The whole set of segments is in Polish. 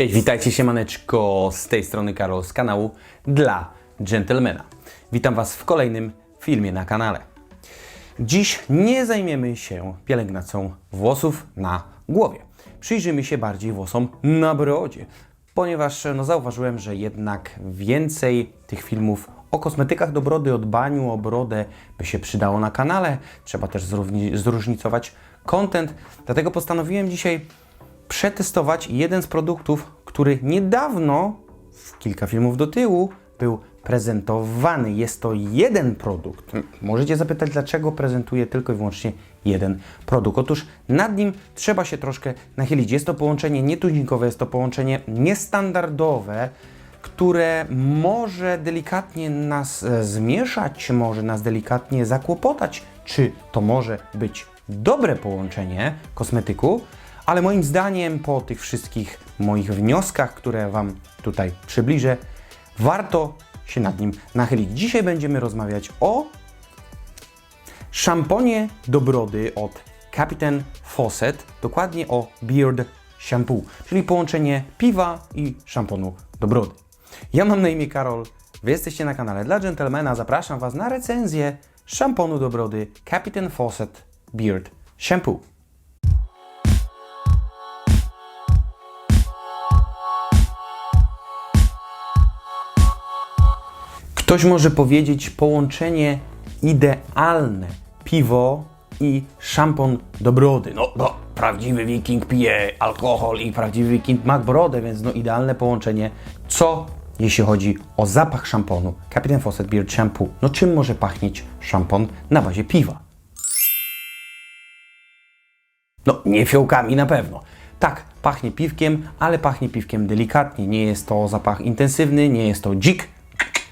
Cześć, witajcie siemaneczko, z tej strony Karol z kanału dla Gentlemana. Witam Was w kolejnym filmie na kanale. Dziś nie zajmiemy się pielęgnacją włosów na głowie. Przyjrzymy się bardziej włosom na brodzie, ponieważ no, zauważyłem, że jednak więcej tych filmów o kosmetykach do brody, o dbaniu o brodę by się przydało na kanale. Trzeba też zróżnicować content, dlatego postanowiłem dzisiaj przetestować jeden z produktów, który niedawno, w kilka filmów do tyłu, był prezentowany. Jest to jeden produkt. Możecie zapytać, dlaczego prezentuję tylko i wyłącznie jeden produkt. Otóż nad nim trzeba się troszkę nachylić. Jest to połączenie nietuzinkowe, jest to połączenie niestandardowe, które może delikatnie nas e, zmieszać, może nas delikatnie zakłopotać, czy to może być dobre połączenie kosmetyku, ale moim zdaniem po tych wszystkich moich wnioskach, które Wam tutaj przybliżę, warto się nad nim nachylić. Dzisiaj będziemy rozmawiać o szamponie do brody od Captain Fawcett, dokładnie o Beard Shampoo, czyli połączenie piwa i szamponu do brody. Ja mam na imię Karol, Wy jesteście na kanale dla Gentlemana, zapraszam Was na recenzję szamponu do brody Captain Fawcett Beard Shampoo. Ktoś może powiedzieć połączenie idealne. Piwo i szampon do brody. No, no, prawdziwy wiking pije alkohol i prawdziwy wiking ma brodę, więc no idealne połączenie. Co jeśli chodzi o zapach szamponu? Captain Fawcett Beard Shampoo. No czym może pachnieć szampon na bazie piwa? No, nie fiołkami na pewno. Tak, pachnie piwkiem, ale pachnie piwkiem delikatnie. Nie jest to zapach intensywny, nie jest to dzik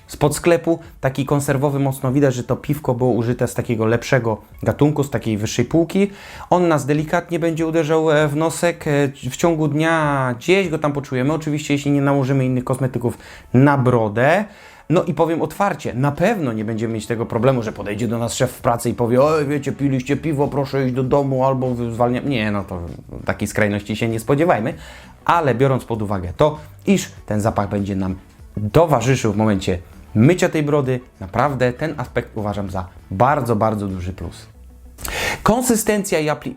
spod sklepu. Taki konserwowy, mocno widać, że to piwko było użyte z takiego lepszego gatunku, z takiej wyższej półki. On nas delikatnie będzie uderzał e, w nosek. e, W ciągu dnia gdzieś go tam poczujemy. Oczywiście, jeśli nie nałożymy innych kosmetyków na brodę. No i powiem otwarcie, na pewno nie będziemy mieć tego problemu, że podejdzie do nas szef w pracy i powie, oj wiecie, piliście piwo, proszę iść do domu albo zwalniam. Nie, no to takiej skrajności się nie spodziewajmy, ale biorąc pod uwagę to, iż ten zapach będzie nam towarzyszył w momencie mycia tej brody, naprawdę ten aspekt uważam za bardzo, bardzo duży plus. Konsystencja i apli...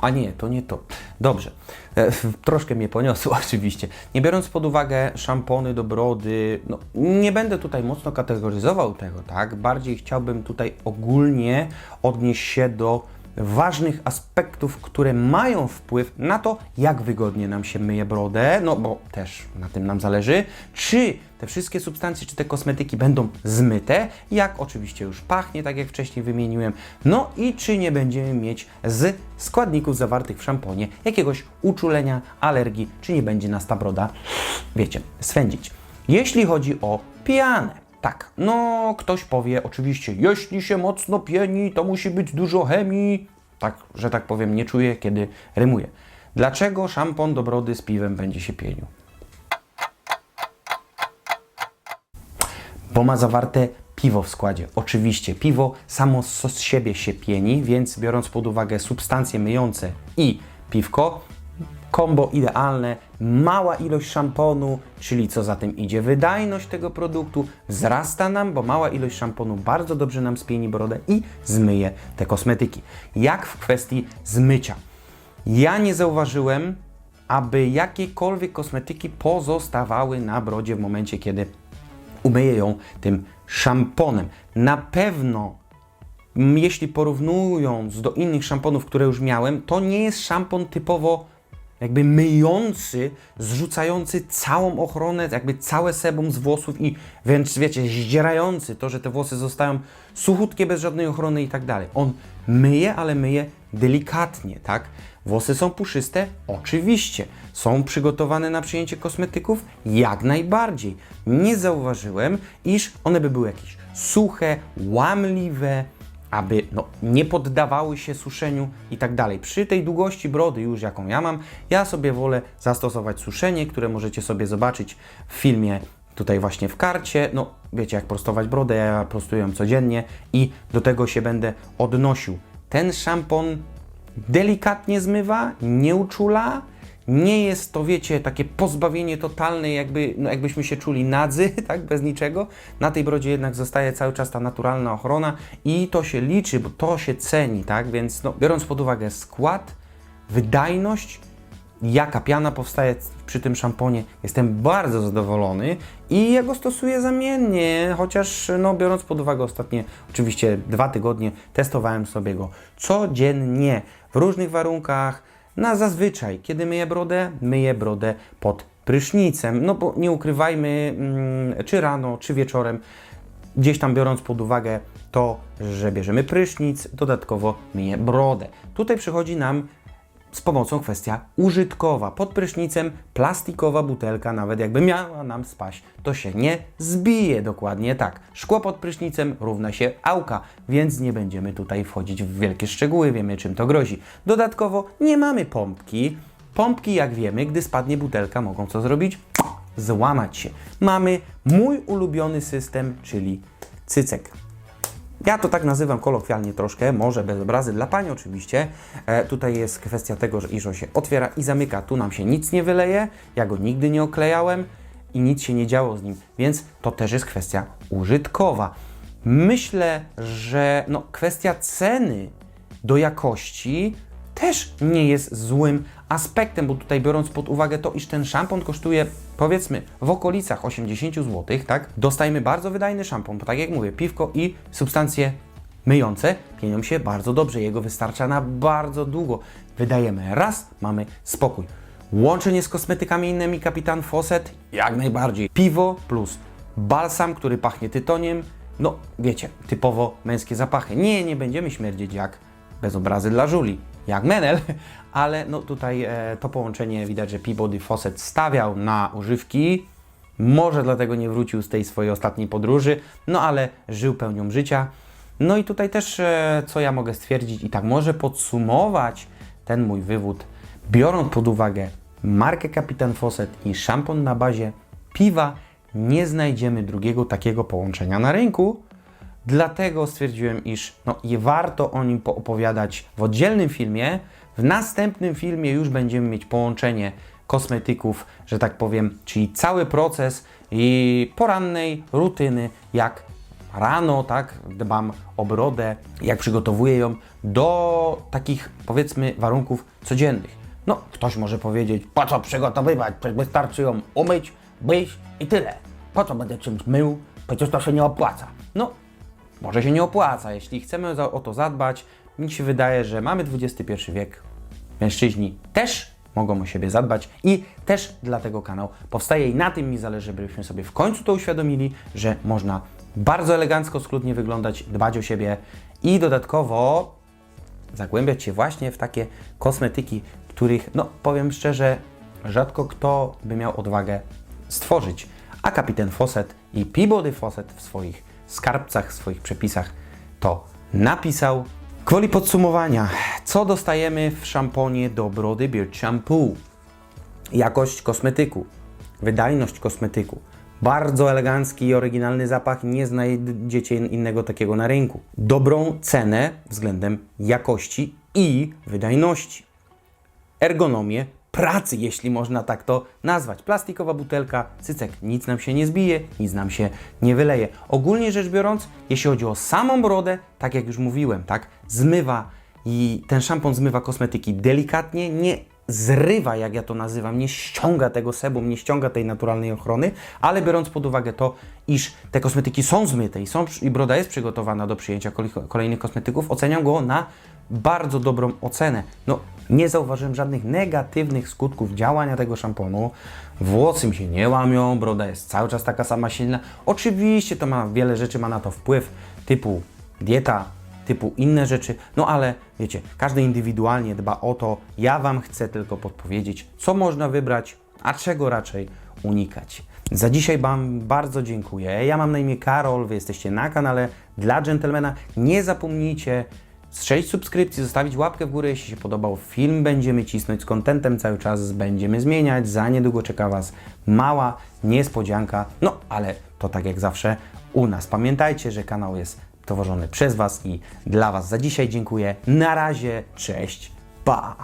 A nie, to nie to. Dobrze. E, troszkę mnie poniosło oczywiście. Nie biorąc pod uwagę szampony do brody, no, nie będę tutaj mocno kategoryzował tego, tak? Bardziej chciałbym tutaj ogólnie odnieść się do ważnych aspektów, które mają wpływ na to, jak wygodnie nam się myje brodę, no bo też na tym nam zależy, czy te wszystkie substancje, czy te kosmetyki będą zmyte, jak oczywiście już pachnie, tak jak wcześniej wymieniłem, no i czy nie będziemy mieć z składników zawartych w szamponie jakiegoś uczulenia, alergii, czy nie będzie nas ta broda, wiecie, swędzić. Jeśli chodzi o pianę, tak, no ktoś powie oczywiście, jeśli się mocno pieni, to musi być dużo chemii. Tak, że tak powiem, nie czuję, kiedy rymuję. Dlaczego szampon do brody z piwem będzie się pienił? Bo ma zawarte piwo w składzie. Oczywiście, piwo samo z siebie się pieni, więc biorąc pod uwagę substancje myjące i piwko, kombo idealne, mała ilość szamponu, czyli co za tym idzie, wydajność tego produktu wzrasta nam, bo mała ilość szamponu bardzo dobrze nam spieni brodę i zmyje te kosmetyki. Jak w kwestii zmycia? Ja nie zauważyłem, aby jakiekolwiek kosmetyki pozostawały na brodzie w momencie, kiedy umyję ją tym szamponem. Na pewno jeśli porównując do innych szamponów, które już miałem, to nie jest szampon typowo jakby myjący, zrzucający całą ochronę, jakby całe sebum z włosów i wręcz, wiecie, zdzierający to, że te włosy zostają suchutkie, bez żadnej ochrony i tak dalej. On myje, ale myje delikatnie, tak? Włosy są puszyste? Oczywiście. Są przygotowane na przyjęcie kosmetyków? Jak najbardziej. Nie zauważyłem, iż one by były jakieś suche, łamliwe, aby no, nie poddawały się suszeniu i tak dalej. Przy tej długości brody już jaką ja mam, ja sobie wolę zastosować suszenie, które możecie sobie zobaczyć w filmie tutaj właśnie w karcie. No wiecie jak prostować brodę, ja prostuję ją codziennie i do tego się będę odnosił. Ten szampon delikatnie zmywa, nie uczula, Nie jest to, wiecie, takie pozbawienie totalne, jakby, no jakbyśmy się czuli nadzy, tak, bez niczego. Na tej brodzie jednak zostaje cały czas ta naturalna ochrona i to się liczy, bo to się ceni, tak, więc no, biorąc pod uwagę skład, wydajność, jaka piana powstaje przy tym szamponie, jestem bardzo zadowolony i ja go stosuję zamiennie, chociaż no, biorąc pod uwagę ostatnie oczywiście dwa tygodnie, testowałem sobie go codziennie, w różnych warunkach, na zazwyczaj, kiedy myję brodę, myję brodę pod prysznicem, no bo nie ukrywajmy, mm, czy rano, czy wieczorem, gdzieś tam biorąc pod uwagę to, że bierzemy prysznic, dodatkowo myję brodę. Tutaj przychodzi nam z pomocą kwestia użytkowa. Pod prysznicem plastikowa butelka, nawet jakby miała nam spaść, to się nie zbije dokładnie tak. Szkło pod prysznicem równa się auka, więc nie będziemy tutaj wchodzić w wielkie szczegóły, wiemy czym to grozi. Dodatkowo nie mamy pompki. Pompki, jak wiemy, gdy spadnie butelka, mogą co zrobić? Złamać się. Mamy mój ulubiony system, czyli cycek. Ja to tak nazywam kolokwialnie troszkę, może bez obrazy, dla Pani oczywiście. E, tutaj jest kwestia tego, że iż on się otwiera i zamyka, tu nam się nic nie wyleje, ja go nigdy nie oklejałem i nic się nie działo z nim, więc to też jest kwestia użytkowa. Myślę, że no, kwestia ceny do jakości też nie jest złym aspektem, bo tutaj biorąc pod uwagę to, iż ten szampon kosztuje powiedzmy w okolicach 80 zł, tak? Dostajemy bardzo wydajny szampon, bo tak jak mówię, piwko i substancje myjące pienią się bardzo dobrze, jego wystarcza na bardzo długo. Wydajemy raz, mamy spokój. Łączenie z kosmetykami innymi Kapitan Fawcett jak najbardziej. Piwo plus balsam, który pachnie tytoniem, no wiecie, typowo męskie zapachy. Nie, nie będziemy śmierdzieć jak bez obrazy dla Żuli, jak Menel, ale no tutaj e, to połączenie widać, że Peabody Fawcett stawiał na używki, może dlatego nie wrócił z tej swojej ostatniej podróży, no ale żył pełnią życia. No i tutaj też, e, co ja mogę stwierdzić i tak może podsumować ten mój wywód, biorąc pod uwagę markę Kapitan Fawcett i szampon na bazie piwa, nie znajdziemy drugiego takiego połączenia na rynku, Dlatego stwierdziłem, iż no, i warto o nim poopowiadać w oddzielnym filmie. W następnym filmie już będziemy mieć połączenie kosmetyków, że tak powiem, czyli cały proces i porannej rutyny, jak rano, tak, dbam o brodę, jak przygotowuję ją do takich, powiedzmy, warunków codziennych. No, ktoś może powiedzieć, po co przygotowywać, przecież wystarczy ją umyć, myć i tyle. Po co będę czymś mył, przecież to się nie opłaca. Może się nie opłaca. Jeśli chcemy o to zadbać, mi się wydaje, że mamy XXI wiek. Mężczyźni też mogą o siebie zadbać i też dlatego kanał powstaje i na tym mi zależy, byśmy sobie w końcu to uświadomili, że można bardzo elegancko, schludnie wyglądać, dbać o siebie i dodatkowo zagłębiać się właśnie w takie kosmetyki, których, no powiem szczerze, rzadko kto by miał odwagę stworzyć. A kapitan Fawcett i Peabody Fawcett w swoich skarbcach, swoich przepisach to napisał. Gwoli podsumowania, co dostajemy w szamponie do brody Beard Shampoo? Jakość kosmetyku, wydajność kosmetyku, bardzo elegancki i oryginalny zapach, nie znajdziecie innego takiego na rynku. Dobrą cenę względem jakości i wydajności. Ergonomię pracy, jeśli można tak to nazwać. Plastikowa butelka, cycek, nic nam się nie zbije, nic nam się nie wyleje. Ogólnie rzecz biorąc, jeśli chodzi o samą brodę, tak jak już mówiłem, tak, zmywa i ten szampon zmywa kosmetyki delikatnie, nie zrywa, jak ja to nazywam, nie ściąga tego sebum, nie ściąga tej naturalnej ochrony, ale biorąc pod uwagę to, iż te kosmetyki są zmyte i, są, i broda jest przygotowana do przyjęcia kolejnych kosmetyków, oceniam go na bardzo dobrą ocenę. No, nie zauważyłem żadnych negatywnych skutków działania tego szamponu. Włosy mi się nie łamią, broda jest cały czas taka sama silna. Oczywiście to ma wiele rzeczy, ma na to wpływ, typu dieta, typu inne rzeczy, no ale wiecie, każdy indywidualnie dba o to. Ja Wam chcę tylko podpowiedzieć, co można wybrać, a czego raczej unikać. Za dzisiaj Wam bardzo dziękuję. Ja mam na imię Karol, Wy jesteście na kanale dla Gentlemana. Nie zapomnijcie strzelić subskrypcji, zostawić łapkę w górę, jeśli się podobał film. Będziemy cisnąć z kontentem cały czas, będziemy zmieniać. Za niedługo czeka Was mała niespodzianka, no ale to tak jak zawsze u nas. Pamiętajcie, że kanał jest tworzony przez Was i dla Was. Za dzisiaj dziękuję. Na razie, cześć, pa!